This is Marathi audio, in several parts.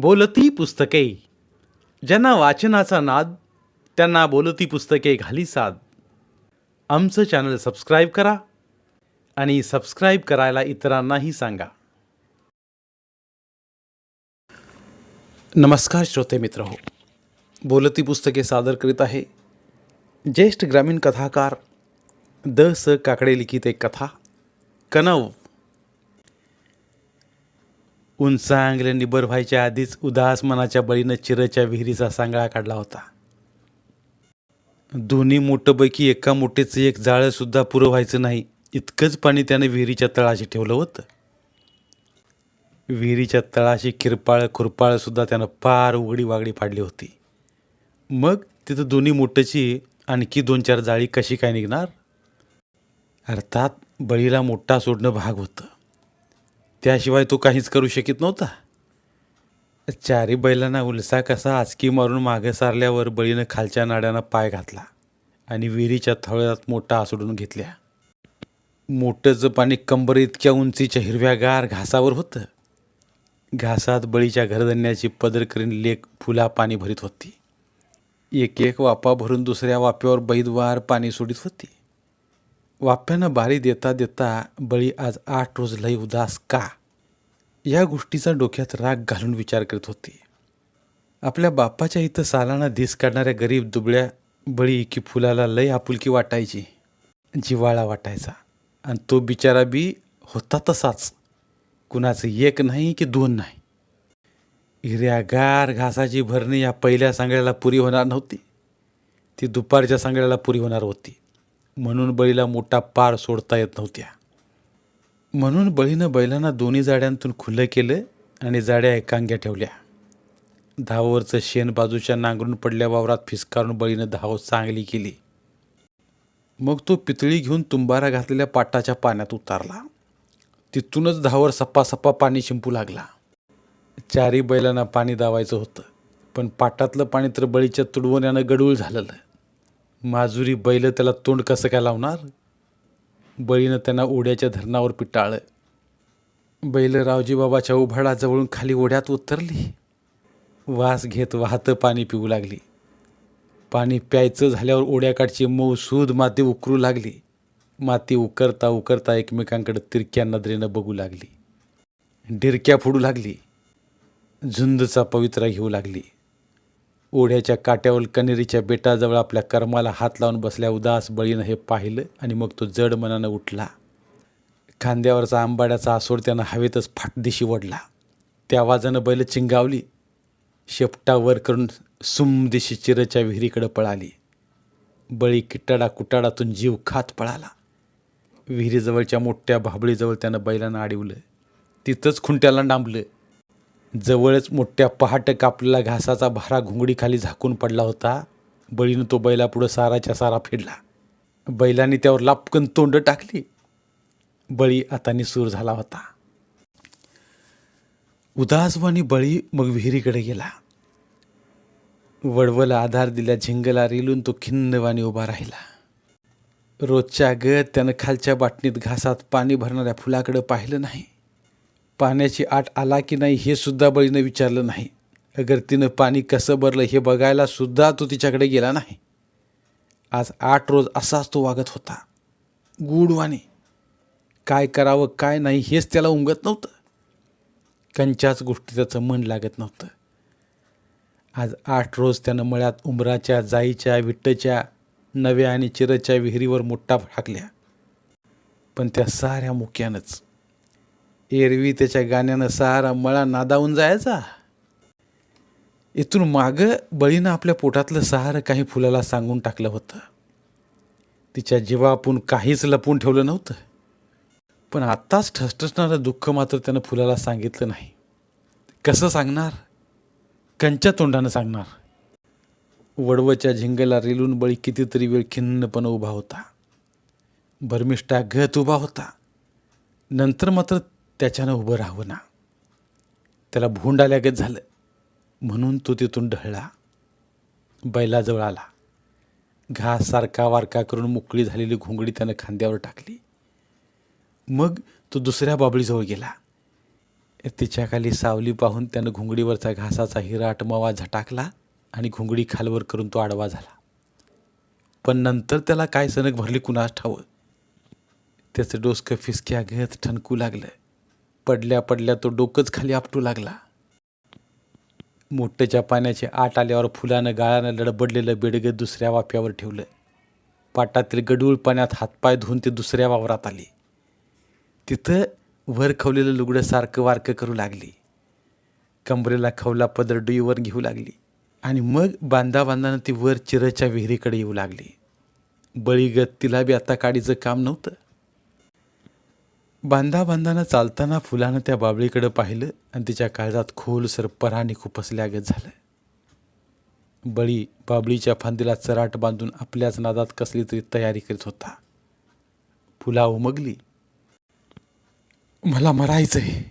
बोलती पुस्तके. ज्यांना वाचनाचा नाद त्यांना बोलती पुस्तके घाली साद. आमचं चॅनल सबस्क्राईब करा आणि सबस्क्राईब करायला इतरांनाही सांगा. नमस्कार श्रोते मित्र हो. बोलती पुस्तके सादर करीत आहे ज्येष्ठ ग्रामीण कथाकार द स काकडे लिखित एक कथा कनव उंचांगले निबर व्हायच्या आधीच उदास मनाच्या बळीनं चिरच्या विहिरीचा सांगळा काढला होता. दोन्ही मोठंपैकी एका मोठेचं एक जाळंसुद्धा पुरं व्हायचं नाही. इतकंच पाणी त्याने विहिरीच्या तळाशी ठेवलं होतं. विहिरीच्या तळाशी किरपाळ खुरपाळसुद्धा त्यानं पार उघडी वागडी फाडली होती. मग तिथं दोन्ही मोठ्याची आणखी दोन चार जाळी कशी काय निघणार? अर्थात बळीला मोठा सोडणं भाग होतं. त्याशिवाय तो काहीच करू शकत नव्हता. चारी बैलांना उलसा कसा आचकी मारून मागे सारल्यावर बळीनं खालच्या नाड्यानं पाय घातला आणि विहिरीच्या थळ्यात मोठा आसडून घेतल्या. मोठंचं पाणी कंबर इतक्या उंचीच्या हिरव्यागार घासावर होतं. घासात बळीच्या घरधन्याची पदर करीन लेक फुला पाणी भरीत होती. एक एक वापा भरून दुसऱ्या वाप्यावर बैदवार पाणी सोडित होती. वाप्यानं बारी देता देता बळी आज आठ रोज लई उदास का? या गोष्टीचा डोक्यात राग घालून विचार करत होती. आपल्या बापाच्या इथं सालाना दिस काढणाऱ्या गरीब दुबळ्या बळी की फुलाला लई आपुलकी वाटायची जिवाळा वाटायचा. आणि तो बिचारा बी होता तसाच. कुणाचं एक नाही की दोन नाही. हिऱ्यागार घासाची भरणी या पहिल्या सांगड्याला पुरी होणार नव्हती. ती दुपारच्या सांगड्याला पुरी होणार होती. म्हणून बळीला मोठा पार सोडता येत नव्हत्या. म्हणून बळीनं बैलांना दोन्ही जाड्यांतून खुलं केलं आणि जाड्या एकांग्या ठेवल्या. धावावरचं शेण बाजूच्या नांगरून पडल्या वावरात फिसकारून बळीनं धाव चांगली केली. मग तो पितळी घेऊन तुंबारा घातलेल्या पाटाच्या पाण्यात उतारला. तिथूनच धावर सप्पासप्पा पाणी शिंपू लागला. चारी बैलांना पाणी दावायचं होतं पण पाटातलं पाणी तर बळीच्या तुडवण्यानं गडूळ झालेलं. माजुरी बैल त्याला तोंड कसं काय लावणार? बळीनं त्यांना ओढ्याच्या धरणावर पिटाळलं. बैल रावजीबाबाच्या उभाडाजवळून खाली ओढ्यात उतरली. वास घेत वाहतं पाणी पिऊ लागली. पाणी प्यायचं झाल्यावर ओढ्याकाठची मऊ सूद माती उकरू लागली. माती उकरता उकरता एकमेकांकडे तिरक्या नजरेनं बघू लागली. डिरक्या फोडू लागली. झुंदचा पवित्रा घेऊ लागली. ओढ्याच्या काट्यावर कनेरीच्या बेटाजवळ आपल्या कर्माला हात लावून बसल्या उदास बळीनं हे पाहिलं आणि मग तो जड मनानं उठला. खांद्यावरचा आंबाड्याचा आसोड त्यानं हवेतच फाटदिशी ओढला. त्या आवाजानं बैल चिंगावली. शेपटा वर करून सुम दिशी चिरच्या विहिरीकडे पळाली. बळी किटाडा कुटाडातून जीव खात पळाला. विहिरीजवळच्या मोठ्या भाबळीजवळ त्यानं बैलानं अडवलं तिथंच खुंट्याला डांबलं जवळच मोठ्या पहाट कापलेला घासाचा भारा घुंगडीखाली झाकून पडला होता. बळीनं तो बैलापुढं साराच्या सारा फेडला. बैलाने त्यावर लापकन तोंड टाकली. बळी आता निसूर झाला होता. उदासवानी बळी मग विहिरीकडे गेला. वडवला आधार दिल्या झिंगला रेलून तो खिन्नवानी उभा राहिला. रोजच्या गत त्यानं खालच्या बाटणीत घासात पाणी भरणाऱ्या फुलाकडं पाहिलं नाही. पाण्याची आट आला की नाही हे सुद्धा बळीनं विचारलं नाही. अगर तिनं पाणी कसं भरलं हे बघायला सुद्धा तो तिच्याकडे गेला नाही. आज आठ रोज असाच तो वागत होता. गूढवाणी. काय करावं काय नाही हेच त्याला उमगत नव्हतं. कंच्याच गोष्टी त्याचं मन लागत नव्हतं. आज आठ रोज त्यानं मळ्यात उंबराच्या जाईच्या विट्टच्या नव्या आणि चिरच्या विहिरीवर मोठा टाकल्या पण त्या साऱ्या मुक्यानंच एरवी त्याच्या गाण्यानं सारा मळा नादावून जायचा. इथून मागं बळीनं आपल्या पोटातलं सारं काही फुलाला सांगून टाकलं होतं. तिच्या जीवापून काहीच लपून ठेवलं नव्हतं. पण आत्ताच ठसठसणारं दुःख मात्र त्यानं फुलाला सांगितलं नाही. कसं सांगणार? कंच्या तोंडानं सांगणार. वडवच्या झिंगेला रेलून बळी कितीतरी वेळ खिन्नपणे उभा होता. भरमिष्ठा घत उभा होता. नंतर मात्र त्याच्यानं उभं राहावं ना. त्याला भोंड आल्यागत झालं. म्हणून तो तिथून ढळला. बैलाजवळ आला. घास सारखा वारका करून मोकळी झालेली घोंगडी त्यानं खांद्यावर टाकली. मग तो दुसऱ्या बाबळीजवळ गेला. तिच्याखाली सावली पाहून त्यानं घुंगडीवरचा घासाचा हिरा आटमावा झटाकला आणि घुंगडी खालवर करून तो आडवा झाला. पण नंतर त्याला काय सनक भरली कुणास ठावं? त्याचं डोसकं फिसक्या घेत ठणकू लागलं. पडल्या पडल्या तो डोकंच खाली आपटू लागला. मोठ्याच्या पाण्याचे आट आल्यावर फुलानं गाळानं लडबडलेलं बेडगं दुसऱ्या वाफ्यावर ठेवलं. पाटातील गडूळ पाण्यात हातपाय धुवून ते दुसऱ्या वावरात आले. तिथं वर खवलेलं लुगडं सारखं वारकं करू लागली. कंबरेला खवला पदर डुईवर घेऊ लागली. आणि मग बांधा बांधानं ती वर चिरच्या विहिरीकडे येऊ लागली. बळीगत तिला बी आता काडीचं काम नव्हतं. बांधा बांधानं चालताना फुलानं त्या बाबळीकडं पाहिलं आणि तिच्या काळजात खोलसर पराणी खुपसल्यागत झालं. बळी बाबळीच्या फांदीला चराट बांधून आपल्याच नादात कसली तरी तयारी करीत होता. फुला उमगली. मला मरायचंय.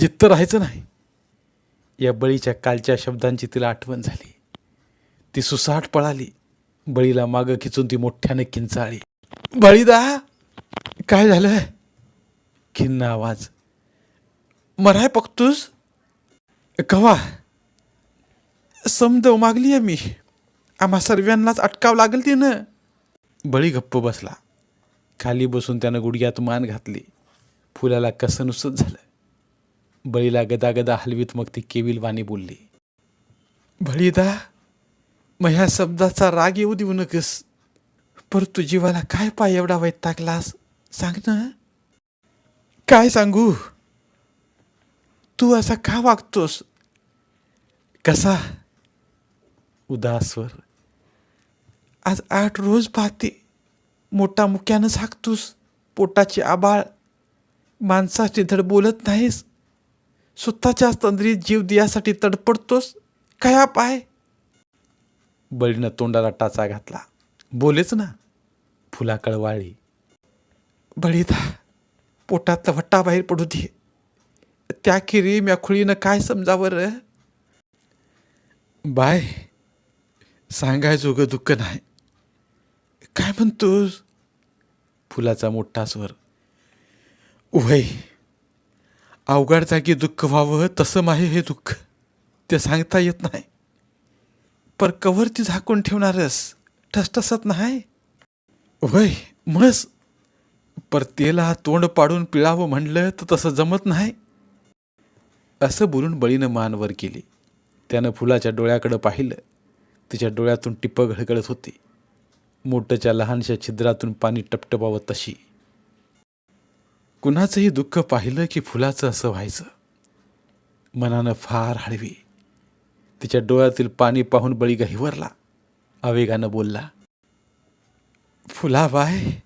जित्त राहायचं नाही. या बळीच्या कालच्या शब्दांची तिला आठवण झाली. ती सुसाट पळाली. बळीला मागं खिचून ती मोठ्याने किंचाळी बळीदा काय झालं? खिन्न आवाज. मराय पकतूस? कवा समद मागली आहे मी. आम्हा सर्वांनाच अटकाव लागल तिनं. बळी गप्प बसला. खाली बसून त्यानं गुडघ्यात मान घातली. फुलाला कसं नुसत झालं. बळीला गदागदा हलवीत मग ती केविलवाणी बोलली. बळीदा मग ह्या शब्दाचा राग येऊ देऊ नकस. पर तू जीवाला काय पाय एवढा वैत टाकलास सांग ना. काय सांगू? तू असा का वागतोस? कसा? उदासवर आज आठ रोज पाहते मोठा मुक्यानं झाकतोस पोटाची आबाळ. माणसाची धड बोलत नाहीस. स्वतःच्या तंद्रीत जीव दियासाठी तडपडतोस. काय पाय बळीनं तोंडाला टाचा घातला. बोलेच ना फुला कळवाळी बळीदा पोटातला वट्टा बाहेर पडू दे. त्या खिरी म्याखुळीनं काय समजावर बाय सांगायजोगं दुःख नाही. काय म्हणतोस? फुलाचा मोठा स्वर. उभय अवघड जागी दुःख व्हावं तसं माहे हे दुःख. ते सांगता येत नाही. पर कवरती झाकून ठेवणारस ठसठसत नाही. वय मस पर तेला तोंड पाडून पिळावं म्हणलं तर तसं जमत नाही. असं बोलून बळीनं मान वर केली. त्यानं फुलाच्या डोळ्याकडं पाहिलं. तिच्या डोळ्यातून टिपं घळगळत होती. मोठच्या लहानशा छिद्रातून पाणी टपटपावं तशी. कुणाचंही दुःख पाहिलं की फुलाचं असं व्हायचं. मनानं फार हळवी. तिच्या डोळ्यातील पाणी पाहून बळी गहिवरला. आवेगानं बोलला फुला बाय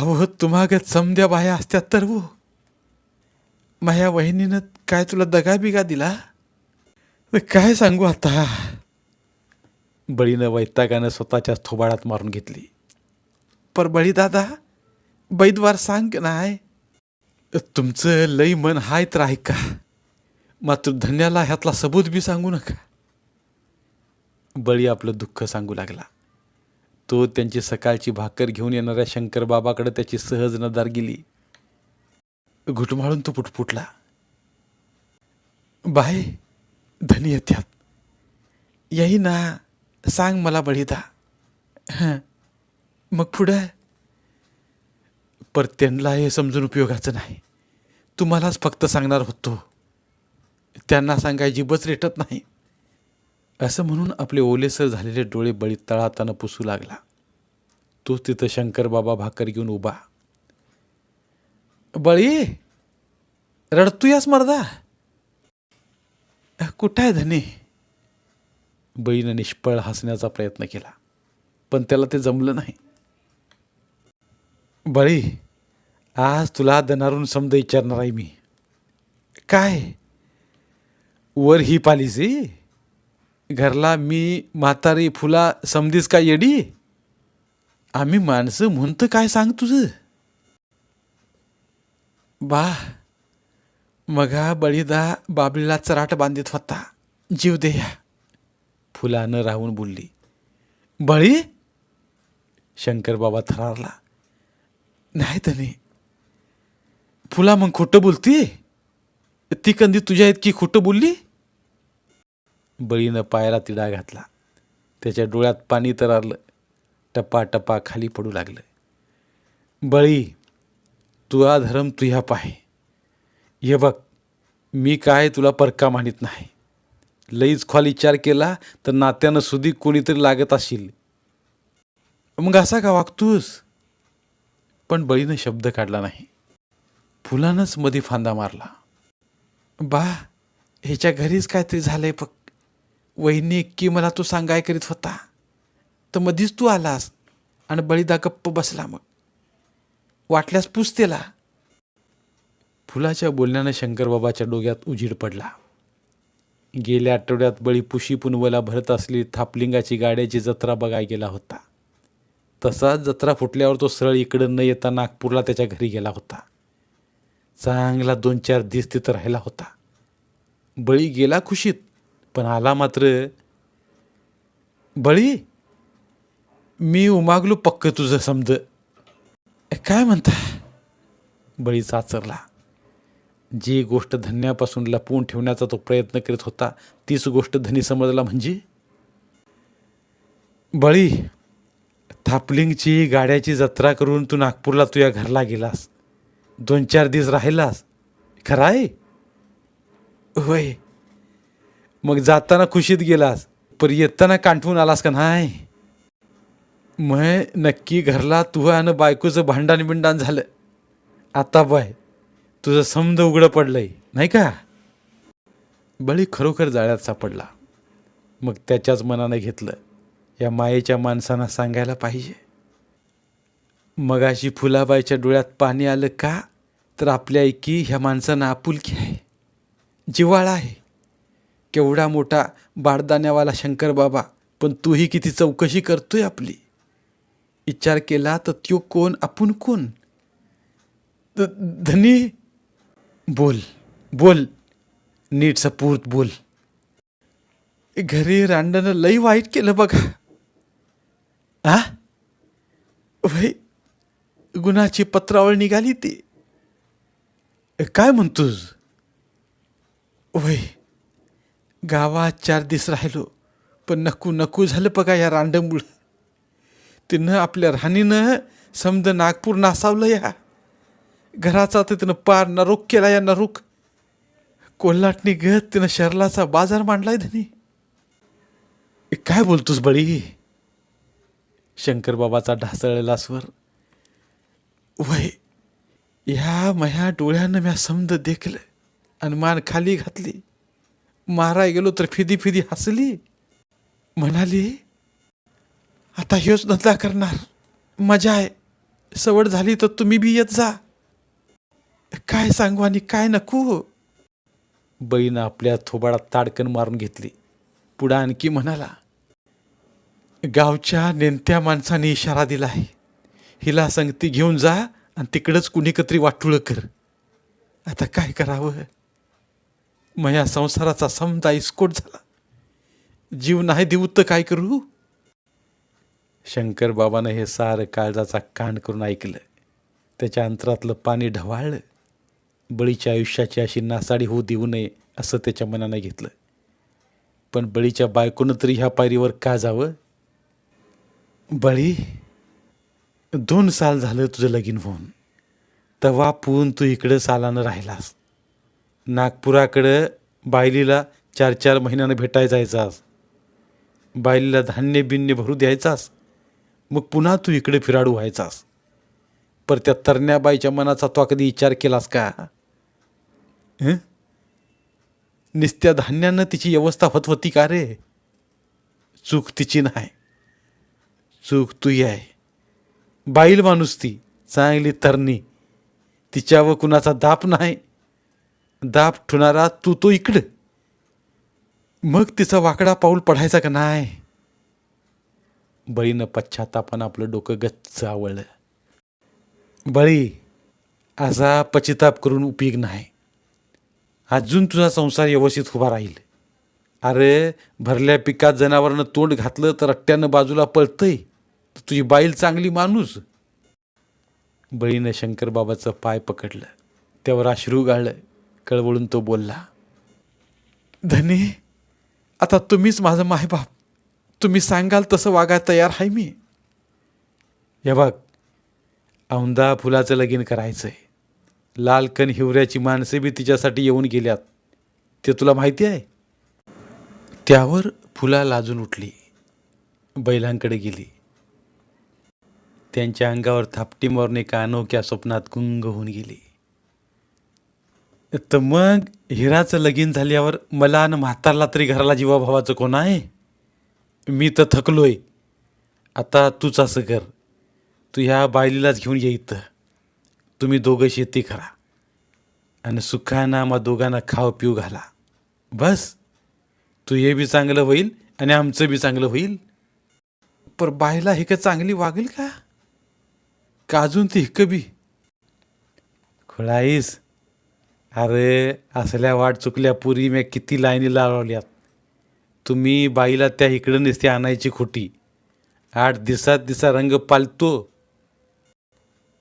अहो तुम्हागत समद्या बाया असत्या तर वो. माया वहिनीनं काय तुला दगा बिगा दिला? तर काय सांगू आता? बळीनं वैतागानं स्वतःच्या थोबाडात मारून घेतली. पर बळी दादा बैदवार सांग नाय तुमचं लई मन हाय तर ऐका मात्र धन्याला ह्यातला सबूत बी सांगू नका. बळी आपलं दुःख सांगू लागला. तो त्यांची सकाळची भाकर घेऊन येणाऱ्या शंकर बाबाकडे त्याची सहज नदार गेली. घुटमाळून तो पुटपुटला बाय धनी येत्यात याही ना सांग मला बळीदा. हां मग पुढं? पर त्यांना हे समजून उपयोगाचं नाही. तुम्हालाच फक्त सांगणार होतो. त्यांना सांगाय बस रेटत नाही. असं म्हणून आपले ओलेसर झालेले डोळे बळी तळाताना पुसू लागला. तोच तिथं शंकर बाबा भाकर घेऊन उभा. बळी रडतूयास मर्दा? कुठं आहे धनी? बळीनं निष्फळ हसण्याचा प्रयत्न केला पण त्याला ते जमलं नाही. बळी आज तुला दनारून समजा विचारणार आहे मी. काय? वर ही पालिसी घरला मी म्हातारी फुला समधीस का येडी? आम्ही माणसं म्हणतं काय सांग तुझं? बा मगा बळीदा बाबलीला चराट बांधित होता. जीव देया फुलानं राहून बोलली. बळी? शंकर बाबा थरारला. नाही तने. फुला मग खोटं बोलती? ती कंदी तुझ्या इतकी खोटं बोलली? बळीनं पायाला तिडा घातला. त्याच्या डोळ्यात पाणी तर आलं टप्पा टपा खाली पडू लागलं. बळी तुझा धर्म तुझ्या पाहे. हे बघ मी काय तुला परका मानित नाही. लईच खोल विचार केला तर नात्यानं सुधी कोणीतरी लागत असेल. मग असा का वागतोस? पण बळीनं शब्द काढला नाही. फुलानंच मधी फांदा मारला. बा ह्याच्या घरीच काहीतरी झालंय फक्त. वहिनी की मला तू सांगाय करीत होता? तर मधीच तू आलास आणि बळीदा गप्प बसला मग. वाटल्यास पुसतेला फुलाच्या बोलण्यानं शंकरबाबाच्या डोक्यात उजीड पडला. गेल्या आठवड्यात बळी पुशी पुनवला भरत असली थापलिंगाची गाड्याची जत्रा बघाय गेला होता. तसाच जत्रा फुटल्यावर तो सरळ इकडं न येता नागपूरला त्याच्या घरी गेला होता. चांगला दोन चार दिवस तिथं राहिला होता. बळी गेला खुशीत. पण आला मात्र. बळी मी उमागलो पक्क तुझं समज. काय म्हणता? बळी चाचरला. जी गोष्ट धन्यापासून लपवून ठेवण्याचा तो प्रयत्न करीत होता तीच गोष्ट धनी समजला म्हणजे? बळी थापलिंगची गाड्याची जत्रा करून तू नागपूरला तुझ्या घरला गेलास. दोन चार दिवस राहिलास. खरं आहे? होय. मग जाताना खुशीत गेलास पर येताना कांठवून आलास का नाही? मग नक्की घरला तू आणि बायकोचं भांडण बिंडाण झालं. आता बाय तुझं समज उघडं पडलंय नाही का? बळी खरोखर जाळ्यात सापडला. मग त्याच्याच मनानं घेतलं या मायेच्या माणसांना सांगायला पाहिजे. मगाशी फुलाबाईच्या डोळ्यात पाणी आलं का तर आपल्या ऐकी ह्या माणसांना आपुलकी आहे. जिव्हाळा आहे. केवढा मोठा बाडदाण्यावाला शंकर बाबा. पण तूही किती चौकशी करतोय आपली. विचार केला तर त्यो कोण आपण कोण? धनी? बोल बोल. नीट सपूर्त बोल. घरी रांडनं लई वाईट केलं बघा. आ? वय गुन्हाची पत्रावळ निघाली ती. काय म्हणतोस? वय गावात चार दिवस राहिलो पण नको नको झालं बघा या रांडमुळं तिनं आपल्या राणीनं समज नागपूर नासावलं या. घराचा तर तिनं पार नरोक केला या नरोक. कोल्हाटणी गत तिनं शरलाचा बाजार मांडलाय धनी. काय बोलतोस बळी? शंकरबाबाचा ढासळलेला स्वर. वय ह्या मह्या डोळ्यानं म्या समज देखलं आणि मान खाली घातली. माराय गेलो तर फिदी फिदी हसली. म्हणाली आता ह्योच धंदा करणार. मजा आहे. सवड झाली तर तुम्ही बी येत जा. काय सांगू आणि काय नको. बईनं आपल्या थोबाडात ताडकन मारून घेतली. पुढं आणखी म्हणाला गावच्या नेमत्या माणसाने इशारा दिला आहे हिला संगती घेऊन जा आणि तिकडंच कुणीकत्री वाटुळं कर. आता काय करावं? मग या संसाराचा समजा इस्कोट झाला. जीव नाही देऊ तर काय करू? शंकर बाबानं हे सारं काळजाचा कान करून ऐकलं. त्याच्या अंतरातलं पाणी ढवाळलं. बळीच्या आयुष्याची अशी नासाडी होऊ देऊ नये असं त्याच्या मनानं घेतलं. पण बळीच्या बायकोनं तरी ह्या पायरीवर का जावं? बळी दोन साल झालं तुझं लगीन होऊन. तवा पून तू इकडं सालानं राहिलास. नागपुराकडं बायलीला चार चार महिन्यानं भेटाय जायचास बायलीला धान्य बिन्य भरू द्यायचास मग पुन्हा तू इकडे फिराडू व्हायचास पर त्या तरण्याबाईच्या मनाचा तो कधी विचार केलास का? निस्त्या धान्यानं तिची व्यवस्था होत होती का रे? चूक तिची नाही. चूक तुही आहे. बाईल माणूस ती चांगली तरणी. तिच्यावर कुणाचा दाप नाही. दाब ठुणारा तू तो इकडं. मग तिचा वाकडा पाऊल पडायचा का नाही? बळीनं पश्चातापानं आपलं डोकं गच्च आवळलं. बळी असा पचिताप करून उपयोग नाही. अजून तुझा संसार व्यवस्थित उभा राहील. अरे भरल्या पिकात जनावरानं तोंड घातलं तर अट्ट्यानं बाजूला पळतंय. तर तुझी बाईल चांगली माणूस. बळीनं शंकरबाबाचं पाय पकडलं. त्यावर अश्रू गाळलं. कळवळून तो बोलला धनी आता तुम्हीच माझं मायबाप. तुम्ही सांगाल तसं वागायला तयार आहे मी. हे बघ औंदा फुलाचं लगीन करायचंय. लालकन हिवऱ्याची माणसे बी तिच्यासाठी येऊन गेल्यात. ते तुला माहिती आहे? त्यावर फुला लाजून उठली. बैलांकडे गेली. त्यांच्या अंगावर थापटी मारून एका अनोख्या स्वप्नात गुंग होऊन गेली. तर मग हिराचं लगीन झाल्यावर मला आणि म्हातारला तरी घराला जीवाभावाचं कोण आहे? मी तर थकलोय. आता तूच असं कर. तू ह्या बायलीलाच घेऊन ये इथं. तुम्ही दोघं शेती करा. आणि सुखांना मग दोघांना खाव पिऊ घाला. बस. तू हे बी चांगलं होईल आणि आमचं बी चांगलं होईल. पर बायला हिकं चांगली वागेल का? का अजून ती हिक बी? खुळाईस. अरे असल्या वाट चुकल्या पुरी मी किती लाईनी लावल्यात. तुम्ही बाईला त्या इकडं नसते आणायची खोटी. आठ दिवसात दिसा रंग पालतो.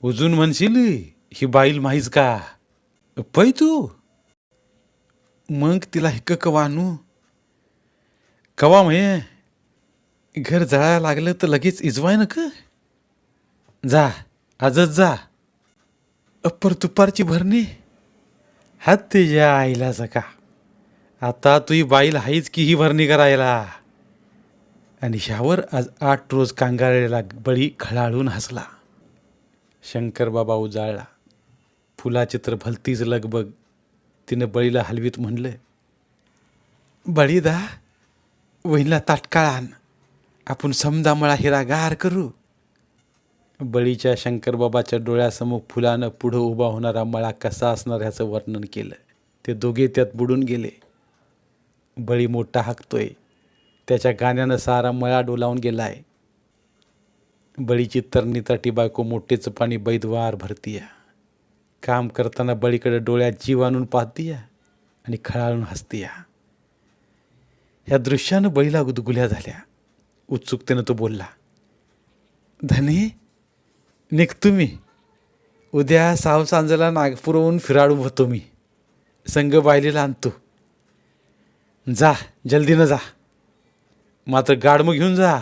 उजून म्हणशील ही बाईल माहीच का? पै तू. मग तिला हिक कवा आणू? कवा म्हणे? घर जळायला लागलं तर लगेच इजवाय नका. जा आजच जा. अप्पर तुपारची भरणी. हात तुझ्या आईला सका आता तुही बाईल हाईच की ही भरणी करायला? आणि ह्यावर आज आठ रोज कांगारेला बळी खळाळून हसला. शंकर बाबा उजाळला. फुलाचे तर भलतीच लगबग. तिनं बळीला हलवीत म्हणलं बळीदा वहिला ताटकाळ आण. आपण समजा मळा हिरा गार करू. बळीच्या शंकरबाबाच्या डोळ्यासमोर फुलानं पुढं उभा होणारा मळा कसा असणार ह्याचं वर्णन केलं ते दोघे त्यात बुडून गेले. बळी मोठा हाकतोय. त्याच्या गाण्यानं सारा मळा डोलावून गेलाय. बळीची तरणी ताटी बायको मोठेच पाणी बैदवार भरतीया. काम करताना बळीकडे डोळ्यात जीव आणून पाहतीया आणि खळाळून हसतीया. ह्या दृश्यानं बळीला गुदगुल्या झाल्या. उत्सुकतेनं तो बोलला धनी निघतो मी उद्या साव सांजेला नागपूरहून फिराडू होतो मी. संघ बायलीला आणतो. जा जल्दीनं जा. मात्र गाडमं घेऊन जा.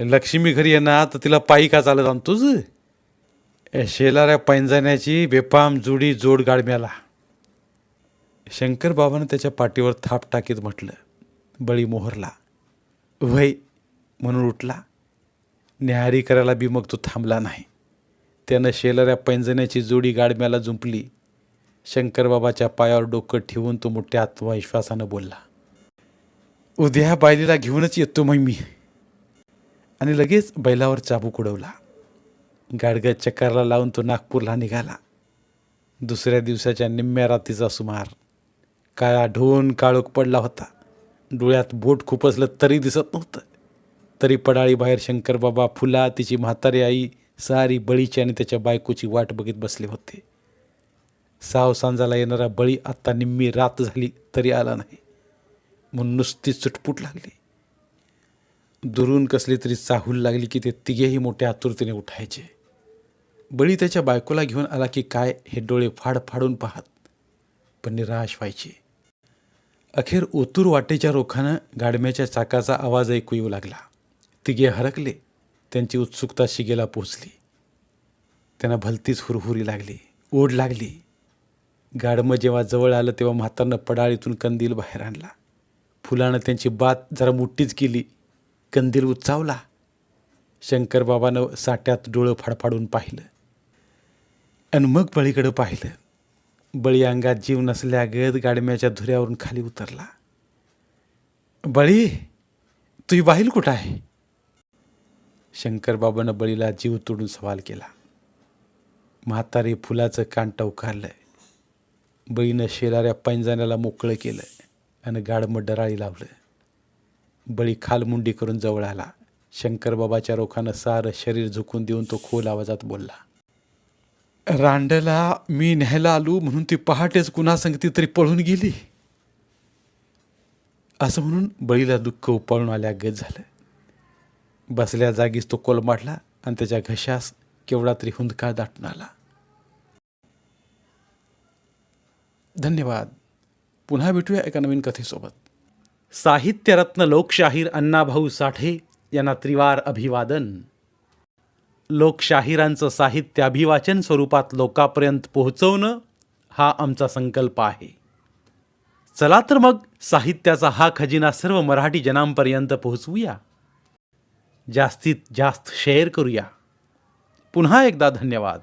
लक्ष्मी घरी येणार तर तिला पायी का चालत आणतोच शेलाऱ्या पैंजाण्याची बेपाम जुडी जोड गाडम्याला. शंकर बाबानं त्याच्या पाठीवर थाप टाकीत म्हटलं बळी मोहरला. वय म्हणून उठला. न्याहारी करायला बी मग तो थांबला नाही. त्यानं शेलऱ्या पैंजण्याची जोडी गाडम्याला जुंपली. शंकरबाबाच्या पायावर डोकं ठेवून तो मोठ्या आत्मविश्वासानं बोलला उद्या बायलीला घेऊनच येतो मग मी. आणि लगेच बैलावर चाबूक उडवला. गाडग्या चक्करला लावून तो नागपूरला निघाला. दुसऱ्या दिवसाच्या निम्म्या रात्रीचा सुमार. काळा ढोन काळोख पडला होता. डोळ्यात बोट खुपसलं तरी दिसत नव्हतं. तरी पडाळी बाहेर शंकरबाबा फुला तिची म्हातारी आई सारी बळीची आणि त्याच्या बायकोची वाट बघित बसले होते. साव सांजाला येणारा बळी आत्ता निम्मी रात झाली तरी आला नाही. म्हणून नुसती चुटपुट लागली. दुरून कसली तरी चाहूल लागली की ते तिघेही मोठ्या आतुरतेने उठायचे. बळी त्याच्या बायकोला घेऊन आला की काय हे डोळे फाड फाडून पाहत पण निराश व्हायचे. अखेर ओतूर वाटेच्या रोखानं गाडम्याच्या चाकाचा आवाज ऐकू येऊ लागला. तिघे हरकले त्यांची उत्सुकता शिगेला पोचली. त्यांना भलतीच हुरहुरी लागली ओढ लागली. गाडमं जेव्हा जवळ आलं तेव्हा म्हातारनं पडाळीतून कंदील बाहेर आणला. फुलानं त्यांची बात जरा मोठीच केली कंदील उचावला. शंकरबाबानं साठ्यात डोळं फाडफाडून पाहिलं. आणि मग बळीकडं पाहिलं. बळी अंगात जीव नसल्यागत गाडम्याच्या धुऱ्यावरून खाली उतरला. बळी तुझी बाहील कुठं आहे? शंकरबाबानं बळीला जीव तोडून सवाल केला. म्हातारी फुलाचं कान आहे बळीनं शेराऱ्या पैंजाण्याला मोकळं केलं आणि गाडमं डराळी लावलं बळी खालमुंडी करून जवळ आला. शंकरबाबाच्या रोखानं सारं शरीर झुकून देऊन तो खोल आवाजात बोलला. रांडला मी न्यायला आलो म्हणून ती पहाटेच कुणा संगती तरी पळून गेली. असं म्हणून बळीला दुःख उपाळून आल्या गत झालं. बसल्या जागीच तो कोलमाडला आणि त्याच्या घशास केवढा तरी हुंदका दाटून आला. धन्यवाद. पुन्हा भेटूया एका नवीन कथेसोबत. साहित्यरत्न लोकशाहीर अण्णाभाऊ साठे यांना त्रिवार अभिवादन. लोकशाहिरांचं साहित्य अभिवाचन स्वरूपात लोकापर्यंत पोहोचवणं हा आमचा संकल्प आहे. चला तर मग साहित्याचा हा खजिना सर्व मराठी जनांपर्यंत पोहोचवूया. जास्तीत जास्त शेअर करूया. पुन्हा एकदा धन्यवाद.